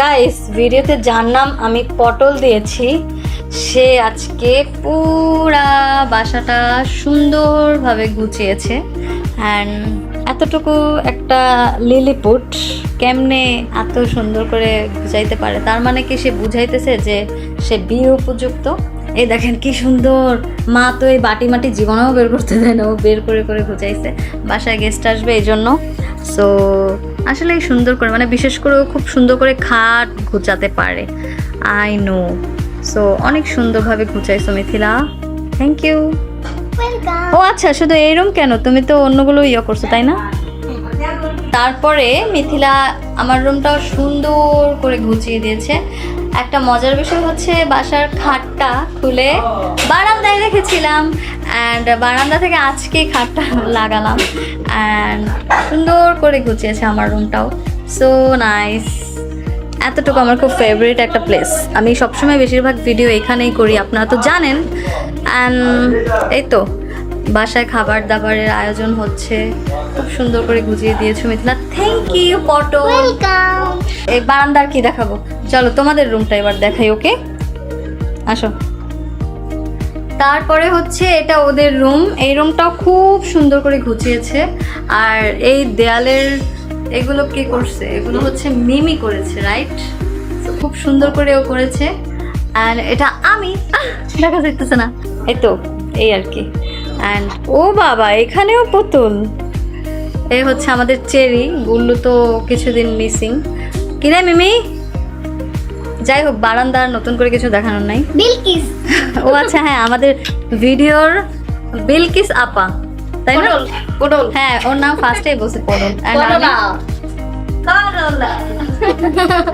Guys ভিডিওতে যার নাম আমি পটল দিয়েছি, সে আজকে পুরা বাসাটা সুন্দরভাবে গুছিয়েছে। অ্যান্ড এতটুকু একটা লিলিপুট কেমনে এত সুন্দর করে গুছাইতে পারে? তার মানে কি সে বুঝাইতেছে যে সে বিয়ে উপযুক্ত? এই দেখেন কি সুন্দর। মা তো এই বাটি মাটি জীবনেও বের করতে দেয় না, ও বের করে করে গুছাইছে। বাসায় গেস্ট আসবে এই জন্য। সো আসলে সুন্দর করে মানে বিশেষ করে খুব সুন্দর করে খাট ঘুচাতে পারে। আই নো সো অনেক সুন্দরভাবে গুছাইছো মিথিলা। থ্যাংক ইউ ও আচ্ছা শুধু এই রুম কেন? তুমি তো অন্যগুলো ইয়ে করছ তাই না? তারপরে মিথিলা আমার রুমটাও সুন্দর করে গুছিয়ে দিয়েছে। একটা মজার বিষয় হচ্ছে বাসার খাটটা খুলে বারান্দায় রেখেছিলাম অ্যান্ড বারান্দা থেকে আজকে খাটটা লাগালাম অ্যান্ড সুন্দর করে গুছিয়েছে আমার রুমটাও সো নাইস এতটুকু আমার খুব ফেভারিট একটা প্লেস আমি সবসময় বেশিরভাগ ভিডিও এখানেই করি, আপনারা তো জানেন। অ্যান্ড এই তো। বাসায় খাবার দাবারের আয়োজন হচ্ছে। খুব সুন্দর করে গুছিয়ে দিয়েছ মিথিলা। থ্যাংক ইউ পটল। এই বারান্দার কি দেখাবো? চলো তোমাদের রুমটা এবার দেখাই ওকে আসো। তারপরে হচ্ছে এটা ওদের রুম এই রুমটাও খুব সুন্দর করে গুছিয়েছে। আর এই দেয়ালের এগুলো কে করছে? এগুলো হচ্ছে মিমি করেছে রাইট খুব সুন্দর করে ও করেছে। আর এটা আমি। দেখা যাইতেছে না। এই তো এই আর কি। অ্যান্ড ও বাবা এখানেও পুতুল। এই হচ্ছে আমাদের চেরি গুল্লু তো কিছুদিন মিসিং কিরে মিমি? যাই হোক বারান্দার নতুন করে কিছু দেখানোর নাই। বিলকিস। ও আচ্ছা হ্যাঁ আমাদের ভিডিওর বিলকিস আপা তাই না? পটল হ্যাঁ ওর নাম ফার্স্টেই বসে আমি- করলা।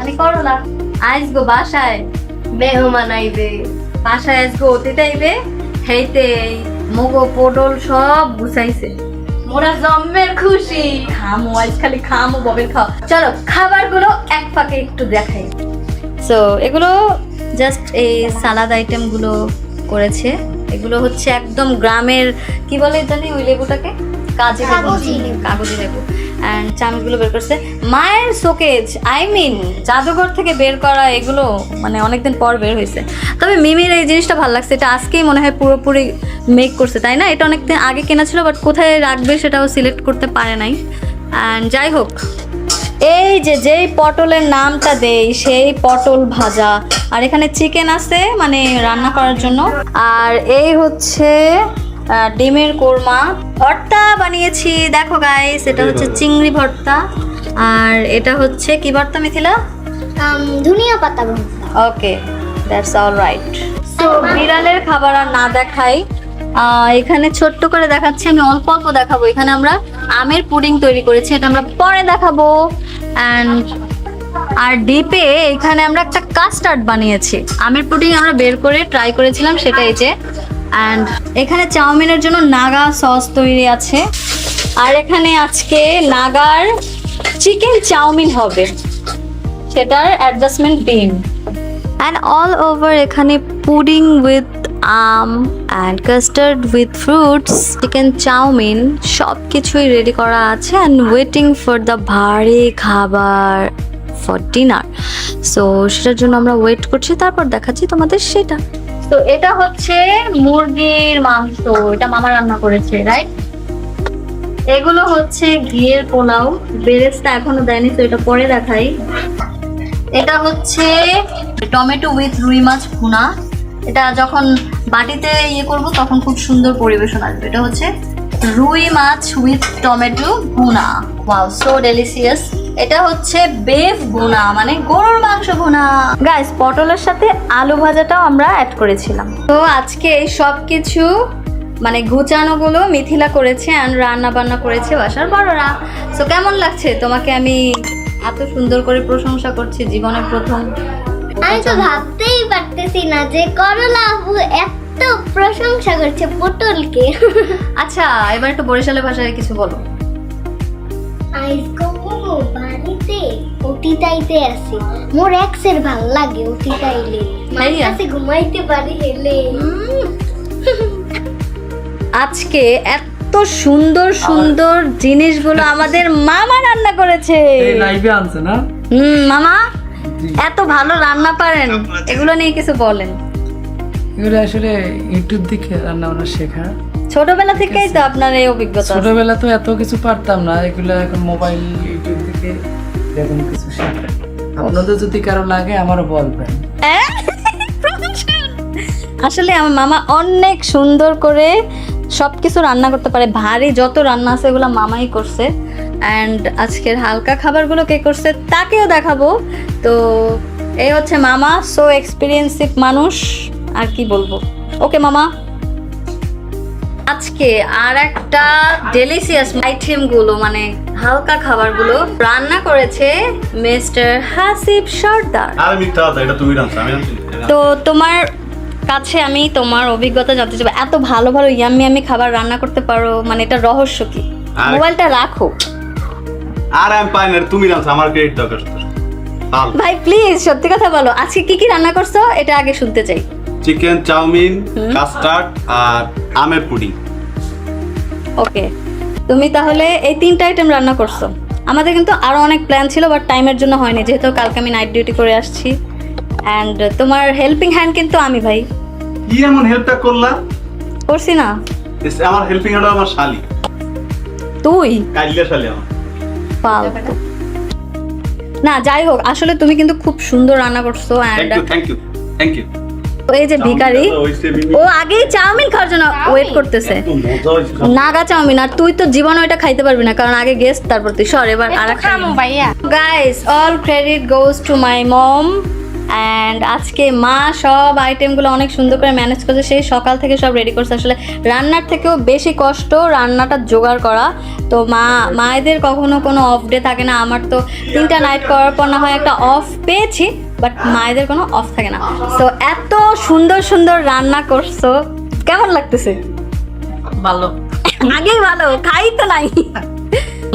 আমি করলা। আইস গো বাসায়। মেহমান আইবে। বাসায় আইস গো অতিথি আইবে। হেইতে মগো, পটল সব গুছাইছে। মোরা জম্মের খুশি। খামো, আজ খালি খামো, ববের খাও চলো, খাবারগুলো এক ফাঁকে একটু দেখাই। সো এগুলো জাস্ট এই সালাদ আইটেমগুলো করেছে। এগুলো হচ্ছে একদম গ্রামের, কি বলে জানি ওই লেবুটাকে? কাজে কাগজি লেবু অ্যান্ড চামচগুলো বের করছে। মায়ের শোকেজ আই মিন জাদুঘর থেকে বের করা এগুলো মানে অনেকদিন পর বের হয়েছে। তবে মিমির এই জিনিসটা ভালো লাগছে। এটা আজকেই মনে হয় পুরোপুরি মেক করছে তাই না? এটা অনেকদিন আগে কেনা ছিল বাট কোথায় রাখবে সেটাও সিলেক্ট করতে পারে নাই। অ্যান্ড যাই হোক এই যে যেই পটলের নামটা দেই সেই পটল ভাজা। আর এখানে চিকেন আছে মানে রান্না করার জন্য। আর এই হচ্ছে ডিমের কোরমা। ভর্তা বানিয়েছি দেখো গাইস এটা হচ্ছে চিংড়ি ভর্তা। আর এটা হচ্ছে কি ভর্তা মিথিলা? আম, ধনিয়া পাতা ভর্তা। Okay that's all right so বিড়ালের খাবার আর না দেখাই। এখানে ছোট্ট করে দেখাচ্ছি আমি অল্প অল্প দেখাবো। এখানে আমরা আমের পুডিং তৈরি করেছি এটা আমরা পরে দেখাবো। অ্যান্ড আর ডিপে এখানে আমরা একটা কাস্টার্ড বানিয়েছি। আমের পুডিং আমরা বের করে ট্রাই করেছিলাম সেটা এই যে অ্যান্ড এখানে চাউমিনের জন্য নাগা সস তৈরি আছে। আর এখানে আজকে নাগার চিকেন চাউমিন হবে। সেটার অ্যাডজাস্টমেন্ট ডিম অ্যান্ড অল ওভার এখানে pudding with um and custard with fruits chicken chow mein সব কিছুই রেডি করা আছে অ্যান্ড ওয়েটিং ফর দ্য ভারী খাবার ফর ডিনার সো সেটার জন্য আমরা ওয়েট করছি, তারপর দেখাচ্ছি তোমাদের সেটা। তো এটা হচ্ছে মুরগির মাংস, এটা মামা রান্না করেছে রাইট এগুলো হচ্ছে ঘিয়ের পোলাও, বেরেস্তা এখনও দেয়নি, তো এটা পরে দেখাই। এটা হচ্ছে টমেটো উইথ রুই মাছ ভুনা। এটা যখন বাটিতে ইয়ে করব, তখন খুব সুন্দর পরিবেশন আসবে। এটা হচ্ছে রুই মাছ উইথ টমেটো ভুনা। ওয়াও সো ডেলিসিয়াস এটা হচ্ছে বেফ ভুনা মানে গরুর মাংস ভুনা। গাইস পটলের সাথে আলু ভাজাটাও আমরা অ্যাড করেছিলাম। তো আজকে এই সব কিছু মানে গুচানোগুলো মিথিলা করেছে আর রান্না বান্না করেছে বাসার বড়রা। সো কেমন লাগছে? তোমাকে আমি এত সুন্দর করে প্রশংসা করছি জীবনের প্রথম। আমি তো ভাবতেই পারতেছি না যে করলা আপু এত প্রশংসা করছে পটলকে। আচ্ছা এবার একটু বরিশালের ভাষায় কিছু বলো। আইস গো বাড়িতে অতিতাইতে আছে। মোর এক্সের ভালো লাগে অতিতাইলে মায়ের কাছে ঘুমাইতে পারি হেলে। আজকে এত সুন্দর সুন্দর জিনিসগুলো আমাদের মামা রান্না করেছে। এই লাইভে আনছে না? হুম মামা? এত ভালো রান্না পারেন। এগুলো নিয়ে কিছু বলেন। এগুলো আসলে ইউটিউব দেখে রান্না বান্না শেখা। ছোটবেলা থেকেই তো আপনার এই অভিজ্ঞতা। ছোটবেলা তো এত কিছু পারতাম না এগুলো এখন মোবাইল ইউটিউব থেকে এরকম কিছু শেখা আপনাদের যদি কারও লাগে আমারও বলবেন? আসলে আমার মামা অনেক সুন্দর করে সব কিছু রান্না করতে পারে। ভারী যত রান্না আছে এগুলো মামাই করছে। অ্যান্ড আজকের হালকা খাবারগুলো কে করছে তাকেও দেখাবো। তো এই হচ্ছে মামা সো এক্সপিরিয়েন্সিভ মানুষ আর কি বলব? ওকে মামা। আজকে আর একটা ডেলিসিয়াস আইটেমগুলো মানে হালকা খাবারগুলো রান্না করেছে মিস্টার হাসিব সর্দার। আর মিথ্যা কথা এটা তুমি জানছো আমি তো তোমার কাছে আমি তোমার অভিজ্ঞতা জানতে চাই এত ভালো ভালো ইয়ামি ইয়ামি খাবার রান্না করতে পারো মানে এটা রহস্য কি? মোবাইলটা রাখো। আর আমি পাই না তুমি জানছো আমার ক্রেডিট দরকার ভাই প্লিজ সত্যি কথা বলো আজকে কি কি রান্না করছ এটা আগে শুনতে চাই। চিকেন চাউমিন কাস্টার্ড আর আমের পুডিং। ওকে তুমি তাহলে এই তিনটা আইটেম রান্না করছ। আমাদের কিন্তু আরও অনেক প্ল্যান ছিল বাট টাইমের জন্য হয়নি যেহেতু কালকে আমি নাইট ডিউটি করে আসছি। অ্যান্ড তোমার হেল্পিং হ্যান্ড কিন্তু আমি ভাই। কি এমন হেল্পটা করলা? করছি না। আমার হেল্পিং হ্যান্ড আমার শালি। তুই? কাইলিয়া শালি আমার। ফালতু না যাই হোক আসলে তুমি কিন্তু খুব সুন্দর রান্না করছ thank and you thank you thank you এই যে ভিখারি ও আগেই চাউমিন খাওয়ার জন্য ওয়েট করতেছে। নাগা চাউমিন আর তুই তো জীবনে ওইটা খাইতে পারবি না কারণ আগে গেস্ট তারপর তুই। সর এবার আর guys all credit goes to my mom and আজকে মা সব আইটেমগুলো অনেক সুন্দর করে ম্যানেজ করছে। সেই সকাল থেকে সব রেডি করছে। আসলে রান্নার থেকেও বেশি কষ্ট রান্নাটা জোগাড় করা। তো মা মায়েদের কখনো কোনো অফ ডে থাকে না। আমার তো তিনটা নাইট করার পর না হয় একটা অফ পেয়েছি। বাট মায়েদের কোনো অফ থাকে না। তো এত সুন্দর সুন্দর রান্না করছ কেমন লাগতেছে? ভালো। আগেই ভালো খাই তো নাই।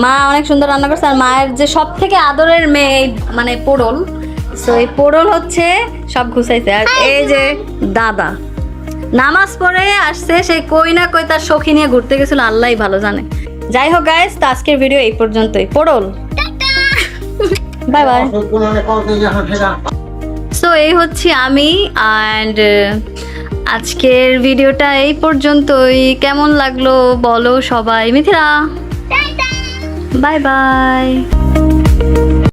মা অনেক সুন্দর রান্না করছে আর মায়ের যে সব থেকে আদরের মেয়ে এই মানে পোড়ল তো এই পোড়ল হচ্ছে সব ঘুষাইছে আর এই যে দাদা নামাজ পড়ে আসছে সেই কই না কই তার সখী নিয়ে ঘুরতে গেছিল আল্লাহই ভালো জানে। যাই হোক গাইস তো আজকের ভিডিও এই পর্যন্তই। পোড়ল! বাই বাই সো এই হচ্ছে আমি অ্যান্ড আজকের ভিডিওটা এই পর্যন্তই। কেমন লাগল বলো সবাই? মিথিলা! Bye bye